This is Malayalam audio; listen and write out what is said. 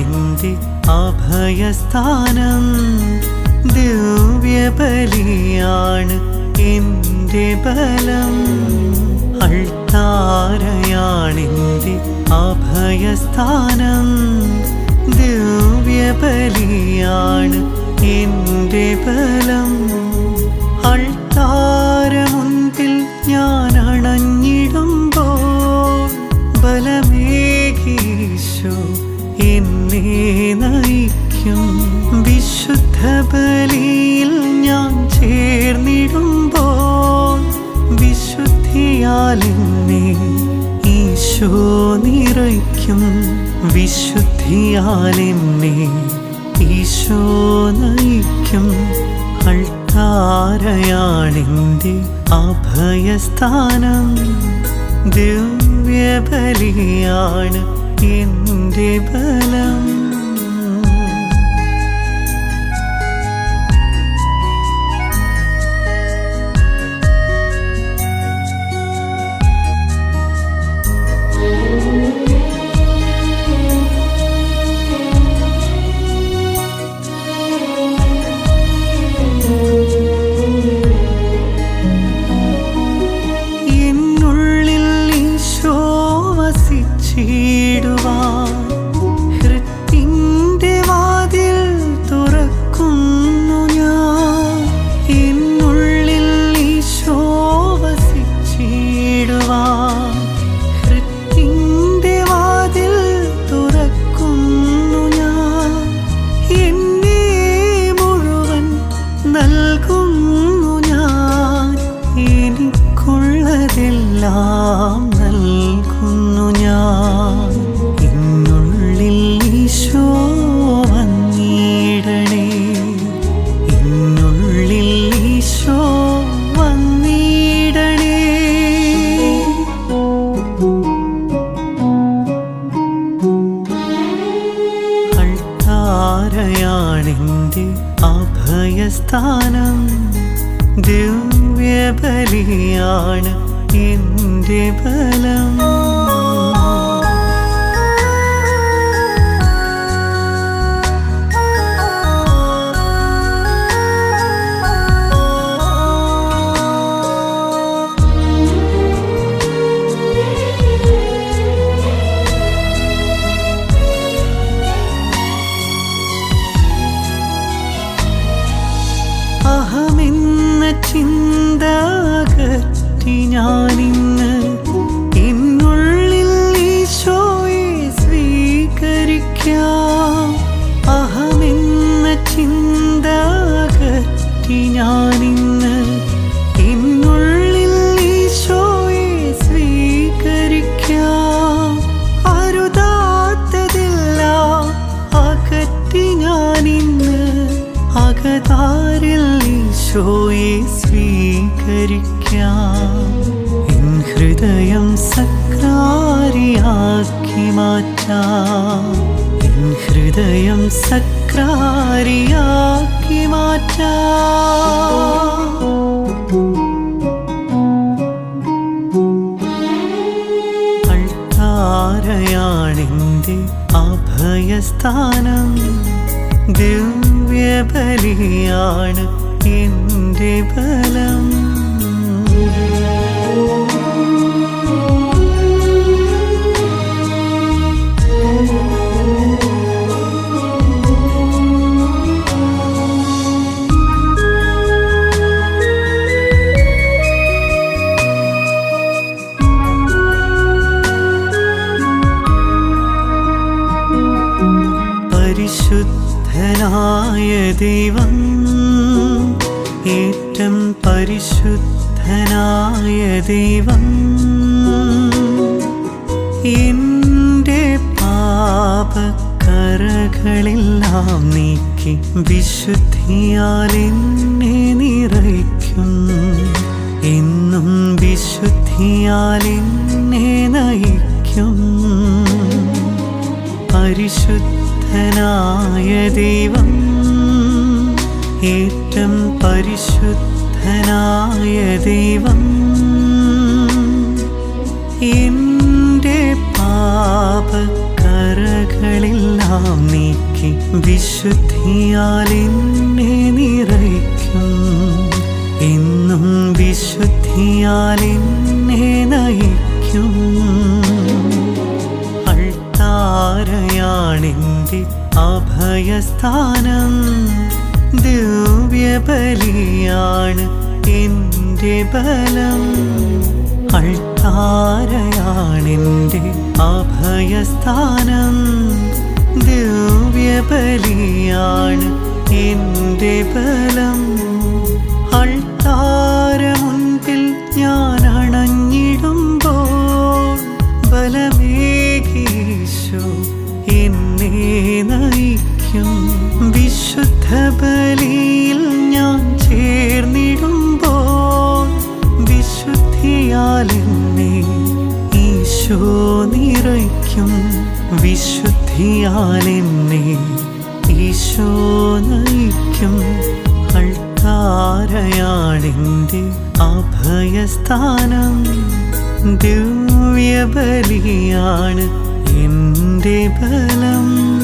നിന്റെ അഭയസ്ഥാനം ദിവ്യബലിയാണ് എന്റെ ബലം. അൾത്താരയാണെന്റെ അഭയസ്ഥാനം ദിവ്യബലിയാണ് എന്റെ ബലം. അൾത്താരമുൻപിൽ ഞാൻ അണഞ്ഞിടും എന്നെ ഈശോ നിറയ്ക്കും വിശുദ്ധിയാലിന്നെ. ഈശോ നയിക്കും അൾത്താരയാളിന്റെ അഭയസ്ഥാനം. ദിവ്യബലിയാണ് എന്റെ ബലം. എനിക്കുള്ളതെല്ലാം നൽകുന്നു ഞാൻ. ഇന്നുള്ളിൽ ഈശോ വന്നിടണേ. ഇന്നുള്ളിൽ ഈശോ വന്നിടണേ. അൾത്താരയാണെന്റെ അഭയസ്ഥാനം. ദിവ്യബലിയാണ് എന്റെ ബലം. അകറ്റി ഞാനിന്ന് എന്നുള്ളിൽ ഈശോയെ സ്വീകരിക്കാം. അഹമെന്ന ചിന്ത അകറ്റി ഞാനിന്ന് എന്നുള്ളിൽ ഈശോയെ സ്വീകരിക്കാം. അരുതാത്തതെല്ലാം അകറ്റി ഞാനിന്ന് അകതാരിൽ ഈശോയെ സ്വീകരിക്കാം. എൻ ഹൃദയം സക്രാരിയാക്കി മാറ്റാം. എൻ ഹൃദയം സക്രാരിയാക്കി മാറ്റാം. അൾത്താരയാണെന്റെ അഭയസ്ഥാനം. ദിവ്യബലിയാണ് എന്റെ ബലം. പരിശുദ്ധനായ ദൈവം ഏറ്റം പരിശുദ്ധനായ ദൈവം എന്റെ പാപക്കറകളെല്ലാം നീക്കി വിശുദ്ധിയാൽ എന്നെ നിറയ്ക്കും. എന്നും വിശുദ്ധിയാൽ എന്നെ നയിക്കും. പരിശുദ്ധനായ ദൈവം ഏറ്റം പരിശുദ്ധനായ ദൈവം എന്റെ പാപക്കറകളെല്ലാം നീക്കി വിശുദ്ധിയാൽ എന്നെ നിറയ്ക്കും. വിശുദ്ധിയാൽ എന്നെ നയിക്കും. അൾത്താരയാണെന്റെ അഭയസ്ഥാനം. ദിവ്യബലിയാണ് എന്റെ ബലം. അൾത്താരയാണെന്റെ അഭയസ്ഥാനം. ദിവ്യബലിയാണ് എന്റെ ബലം. അൾത്താര മുൻപിൽ ഞാൻ അണഞ്ഞിടുമ്പോൾ ബലമേകീശോ എന്നെ നയിക്കും. വിശുദ്ധ വിശുദ്ധിയാൽ ഈശോ നിറയ്ക്കും. വിശുദ്ധിയാലെന്നെ ഈശോ നയിക്കും. അൾത്താരയാളിന്റെ അഭയസ്ഥാനം. ദിവ്യബലിയാണ് എന്റെ ബലം.